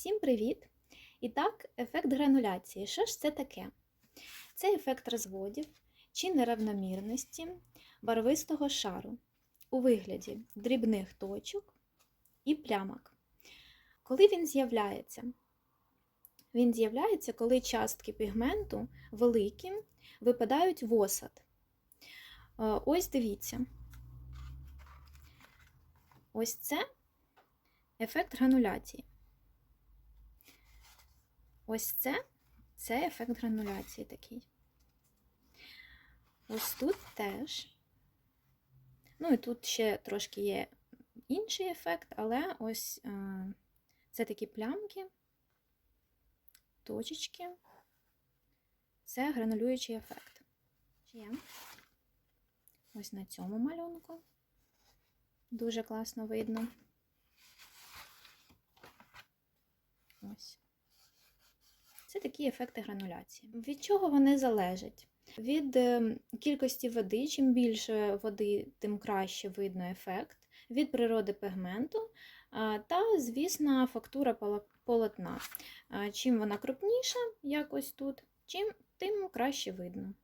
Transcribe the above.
Всім привіт! І так, ефект грануляції. Що ж це таке? Це ефект розводів чи нерівномірності барвистого шару у вигляді дрібних точок і плямок. Коли він з'являється? Він з'являється, коли частки пігменту великі випадають в осад. Е, Ось дивіться. Ось це ефект грануляції. Ось це, це ефект грануляції такий. Ось тут теж. Ну і тут ще трошки є інший ефект, але ось е, це такі плямки, точечки. Це гранулюючий ефект. Ще. Ось на цьому малюнку. Дуже класно видно. Ось. Це такі ефекти грануляції. Від чого вони залежать? Від е, кількості води, чим більше води, тим краще видно ефект, від природи пігменту та, звісно, фактура полотна. Чим вона крупніша, якось тут, чим, тим краще видно.